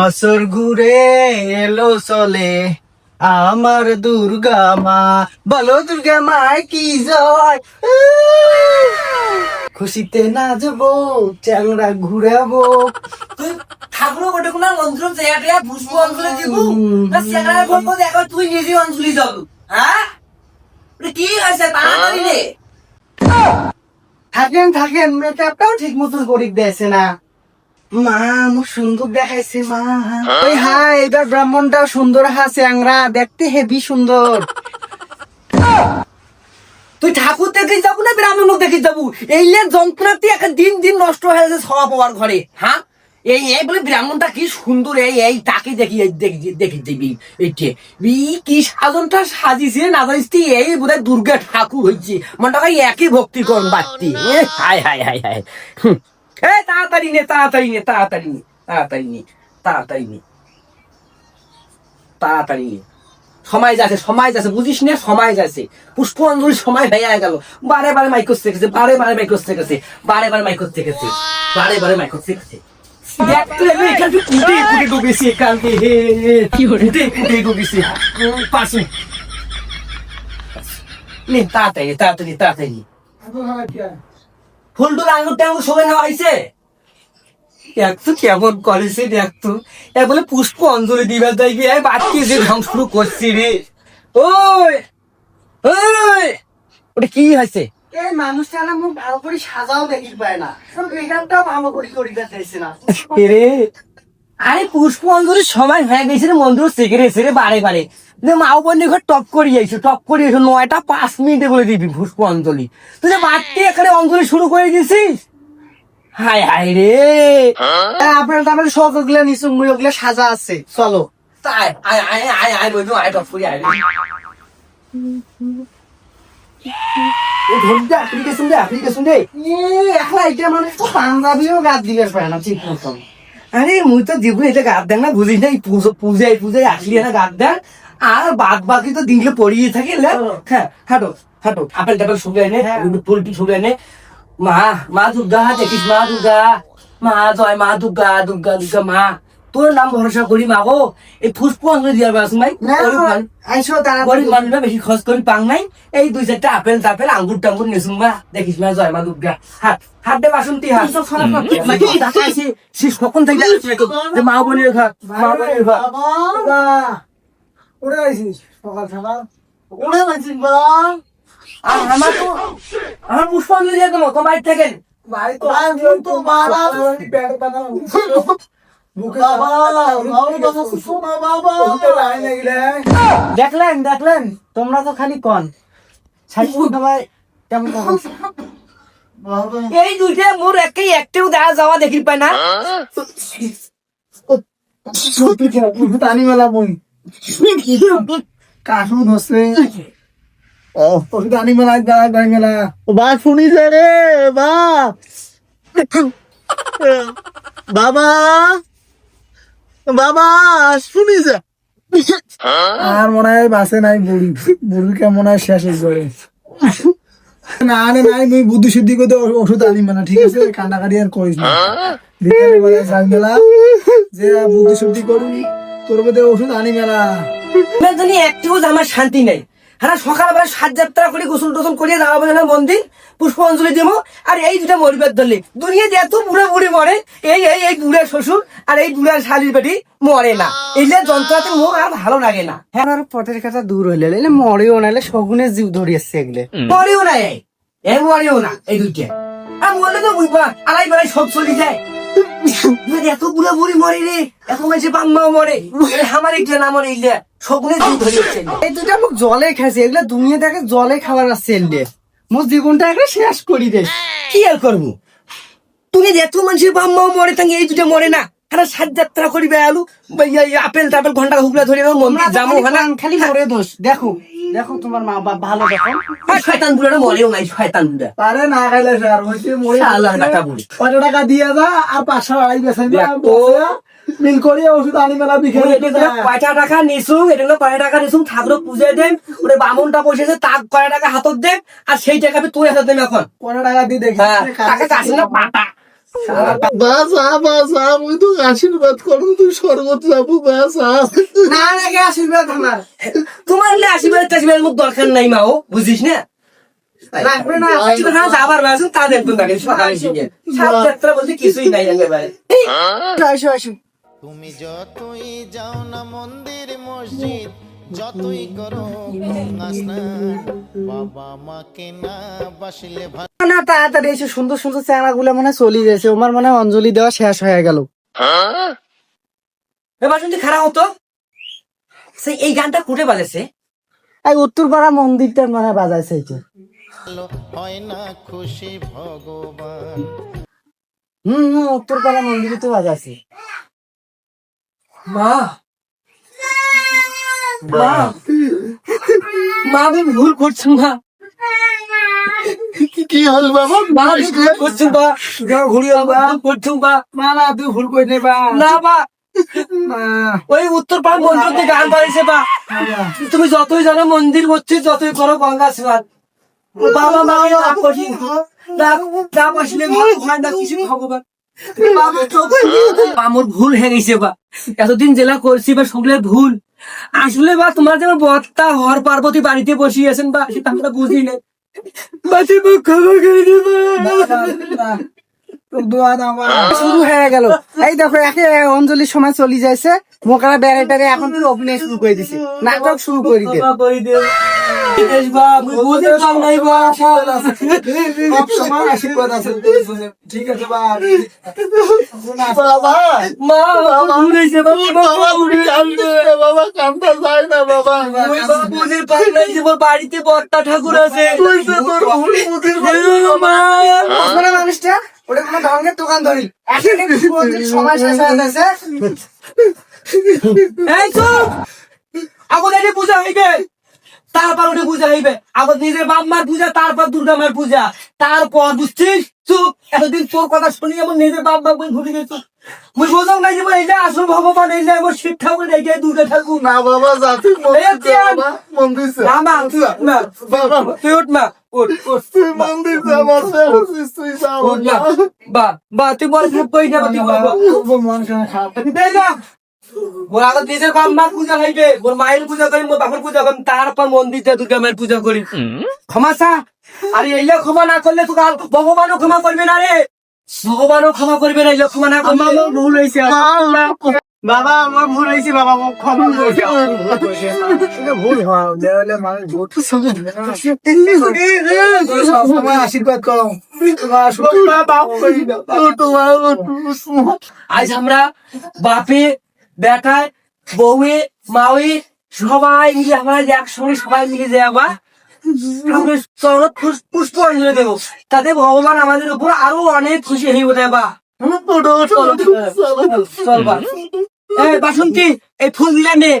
বছর ঘুরে এলো চলে। আমার দুর্গা মা। বলো দুর্গা মা কি জয়? খুশিতে নাচবো চ্যাংরা ঘুরাবো। তুই ঠাকুর গোটে কোন চেয়া টেয়া পুষ্প অঞ্চলে দিব। না দেখো তুই নিজে অঞ্চলি যাব হ্যাঁ কি হয়েছে? তাড়াতাড়ি থাকেন থাকেন মেকআপটাও ঠিক মতন করি দিয়েছে না মা আমার সুন্দর দেখাইছে মা। ওই হ্যাঁ এবার ব্রাহ্মণটাও সুন্দর দেখতে হেভি সুন্দর তুই ঠাকুর যাব না ব্রাহ্মণ যাব? এই লে যন্ত্রণাতে একটা দিন দিন নষ্ট হয়ে যাচ্ছে সবা পাওয়ার ঘরে হ্যাঁ এই এই বলে ব্রাহ্মণটা কি সুন্দর এই এই তাকে দেখি দেখি দেখি দিবি এইটে বি কি সাজনটা সাজিছে না জানিস তুই এই বোধহয় দুর্গা ঠাকুর হয়েছে মনটা একই ভক্তি কর বাড়তি হায় হায় হাই। হুম। এ তাড়াতাড়ি নে তাড়াতাড়ি নে তাড়াতাড়ি নে তাড়াতাড়ি নে তাড়াতাড়ি নে। তাড়াতাড়ি নে। সময় যাচ্ছে সময় যাচ্ছে বুঝিস না সময় যাচ্ছে। পুষ্প অঞ্জলি সময় হয়ে গেল। বারে বারে মাইক করতে গেছে বারে বারে মাইক করতে গেছে বারে বারে মাইক করতে গেছে বারে বারে মাইক করতে গেছে তাড়াতাড়ি তাড়াতাড়ি তাড়াতাড়ি ফুল টুল আঙুর টাঙুর সবাই নেওয়া হয়েছে একটু কেমন করেছে দেখতো এক বলে পুষ্প অঞ্জলি দিবার যাই গিয়ে বাচ্চি যে ধ্বংস শুরু করছি রে ওই ওই ওটা কি হয়েছে এই মানুষটা মুখ ভালো করে সাজাও দেখিস পায় না। ভালো করে করি না। আরে পুষ্প অঞ্জলির সময় হয়ে গেছে রে মন্দির সেকেরে সেরে বারে বারে। যে মা বন্ধু ঘর টপ করে যাইছো টপ করে এসো নয়টা পাঁচ মিনিটে বলে দিবি পুষ্প অঞ্জলি তুই যে এখানে অঞ্জলি শুরু করে দিছিস? হায় হায় রে। আপনার তারপরে সব ওগুলো নিচু ওগুলো সাজা আছে চলো। তাই আয় আয় আয় আয় বলব আয় টপ করে আয় রে। ও ধর দে অ্যাপ্লিকেশন দে অ্যাপ্লিকেশন দে এখন এটা মানুষ তো পাঞ্জাবিও গাছ দিবে পারে না ঠিক মতন। আরে মুই তো জীবনে এটা গাদ দেন না বুঝিস না পুজো পূজায় পূজায় আসলি না গাদ দেন। আর বাদ বাকি তো দিনগুলো পড়িয়ে থাকে। হ্যাঁ হাঁটো হাঁটো আপেল টাপেল শুকিয়ে নে পোলট্রি শুকিয়ে নে। মা মা দুর্গা দেখিস মা দুর্গা? মা জয় মা দুর্গা দুর্গা দুর্গা মা। তোর নাম ভরসা করি মা গো এই ফুসফু অঞ্জলি দিয়া বাস মাই না আইসো তারা গরিব মানুষরা বেশি খরচ করি পাং নাই। এই দুই চারটা আপেল টাপেল আঙ্গুর টাঙ্গুর নেসুন মা। দেখিস মা জয় মা দুর্গা হাট হাট দে বাসন্তী দেখাইছি সে কখন থেকে মা বোনের ঘর মা বোনের বাবা। উড়ে আইছিস সকাল সকাল উড়ে আইছিস বাবা? আর আমার তো আমার পুষ্পাঞ্জলি দিয়ে তোমার বাড়ি তো তো বাবা দেখলেন দেখলেন তোমরা তো খালি কন। এই দুইটা মোর একে একটাও দেখা যাওয়া দেখি পাই না। টানি মেলা বই। টানি মেলা মেলা। বা শুনি রে বা বাবা। বাবা শুনি যা। আর মনে হয় বাসে নাই বুড়ি। বুড়িকে মনে হয় শেষ করে না আরে নাই তুই বুদ্ধি শুদ্ধি করতে ওষুধ আনিম না ঠিক আছে? কান্নাকাটি আর করিস না। বিকেলে বেলা যাই যে বুদ্ধি শুদ্ধি করবি তোর মধ্যে ওষুধ আনিবে না। তুমি জানি একটিও আমার শান্তি নেই। হ্যাঁ সকালবেলা সাত যাত্রা করে গোসল টোসল করিয়ে যাওয়া বলে না মন্দির? পুষ্পাঞ্জলি দেবো। আর এই দুটা মরিবার দলে। দুনিয়াতে এত বুড়ে বুড়ি মরে এই এই এই বুড়ে শ্বশুর আর এই বুড়ার শালির বেটি মরে না। এই যে যন্ত্রতে মুখ আর ভালো লাগে না। হ্যাঁ আর পটের কথা দূর হইলে এলে মরেও নাইলে শগুনে জীব ধরিয়েছে এগুলো। মরেও না এই এই মরেও না এই দুইটা। আর মরলে তো বুঝবা আড়াই বেলায় সব চলে যায়। এত বুড়া বুড়ি মরে রে এত মাঝে বাংমাও মরে। এই আমার একটা না মরে ইলে এই দুটা মুখ জলে খাইছে এগুলো দুনিয়া জলে খাবার আছে মোর জীবনটা একটা শেষ করি দে। কি আর করব? তুমি যে এত মানুষের বাম্মাও মরে তাঙ্গে এই দুটো মরে না। খানা সাত যাত্রা করিবে আলু বা আপেল টাপেল ঘণ্টা হুগলা ধরে মন্দির যাব ওখানে খালি মরে দোষ। দেখো দেখো তোমার মা বাপ ভালো দেখো। শয়তান বুড়াটা মরেও নাই শয়তান বুড়া। আরে না খাইলে স্যার হইছে মরে শালা টাকা বুড়ি। কত টাকা দিয়ে যা আর পাঁচশো আড়াই বেসে দেখো। মিল করিয়ে ওষুধ আনি মেলা বিকেলে কয়টা টাকা নিছুম এটা টাকা নিছুম ঠাকুর পুজো দেন ওরে বামনটা বসেছে তাক কয় টাকা হাতত দেন আর সেই টাকা তুই হাতত দেন এখন। টাকা দিয়ে দেখি। হ্যাঁ টাকা কাছে না পাটা বাস আ বাস আ মুই তো আশীর্বাদ করুন তুই স্বর্গত যাব বাস আ না না কে আশীর্বাদ আমার? তোমার না আশীর্বাদ টাশীর্বাদ মুখ দরকার নাই মা ও বুঝিস না? যাবার বেলা তা দেখবেন তাকে সকালে সাত যাত্রা বলতে কিছুই নাই আসো আসো। তুমি যতই যাও না মন্দির মসজিদ যতই করো বাবা মাকে না বাসিলে না তাড়াতাড়ি এসে সুন্দর সুন্দর চেহারা গুলো মনে চলে যাচ্ছে আমার মনে অঞ্জলি দেওয়া শেষ হয়ে গেল। এবার শুনতে খারাপ হতো? সেই এই গানটা কুটে বাজেছে এই উত্তরপাড়া মন্দিরটার মানে বাজাইছে এটা হয় না খুশি ভগবান। হম হম উত্তরপাড়া মন্দিরে তো বাজাইছে। মা। মা। মা আমি ভুল করছি মা। কি- হল বাবা? মা ভুল করছি মা। ঘুরিয়ে ভুল করছি মা। না না তুই ভুল করে নেবা না বা না ওই উত্তর পাড়া মন্দির থেকে গান পাইছে বা তুমি যতই জানো মন্দির করছি যতই করো গঙ্গা স্নান বাবা মা রাগ করি রাগ রাগ আসলে না ভগবান। আমার ভুল। হয়ে গেছে বা। এতদিন জেলা করছি বা সকলে ভুল। আসলে বা তোমার যেমন বত্তা হর পার্বতী বাড়িতে বসিয়েছেন বা সেটা আমরা বুঝি না বাচ্চা মুখ ক্ষমা করে দেবা শুরু হয়ে গেল। এই দেখো একে অঞ্জলির সময় চলে যাইছে। মোকারা ব্যারেটারে এখন তুই অভিনয় শুরু করে দিছে। নাটক শুরু করে দে ঠিক আছে বাড়িতে বর্তা ঠাকুর আছে মানে মানুষটা ওটা কোনো ঢঙ্গের দোকান ধরি সময় শেষ হয়ে গেছে এই চুপ আগত এটি পূজা হইবে তারপর ওটা পূজা হইবে। আগত নিজের বাপ মার পূজা তারপর দুর্গা মার পূজা। তারপর বুঝছিস? চুপ। এতদিন তোর কথা শুনি আমার নিজের বাপ মা বই ভুলে গেছো। মুই বোঝাও নাই যে এই আসল ভগবান এই আমার শিব ঠাকুর এই দুর্গা ঠাকুর। না বাবা জাতি মন্দির এই যা বাবা মন্দির যা। না মা তুই উঠ মা উঠ উঠ উঠ তুই মন্দির যা তুই যা বা বা তুই বল থাক কই যাবে তুই মোর আগত নিজের বাপ মার পূজা হইবে মোর মায়ের পূজা করি মোর বাপের পূজা করি তারপর মন্দিরটা দুর্গা মায়ের পূজা করি। ক্ষমা চা আরে এইলে ক্ষমা না করলে তো কাল ভগবানও ক্ষমা করবে না রে। ভগবানও ক্ষমা করবে না এইলে ক্ষমা না করলে আমার ভুল হয়েছে বাবা আমার ভুল হয়েছে বাবা আমার ক্ষমা করে ভুল হয় দেওয়ালে মানুষ সবসময় আশীর্বাদ করো। আজ আমরা বাপে বেটায় বউয়ে মাউয়ে সবাই মিলে আমরা একসঙ্গে সবাই মিলে যাবা আমরা চরণ পুষ- পুষ্প অঞ্জলি দেবো তাতে ভগবান আমাদের উপর আরও অনেক খুশি হইব দেবা চল বা বাসন্তী এই ফুল দিলা নে।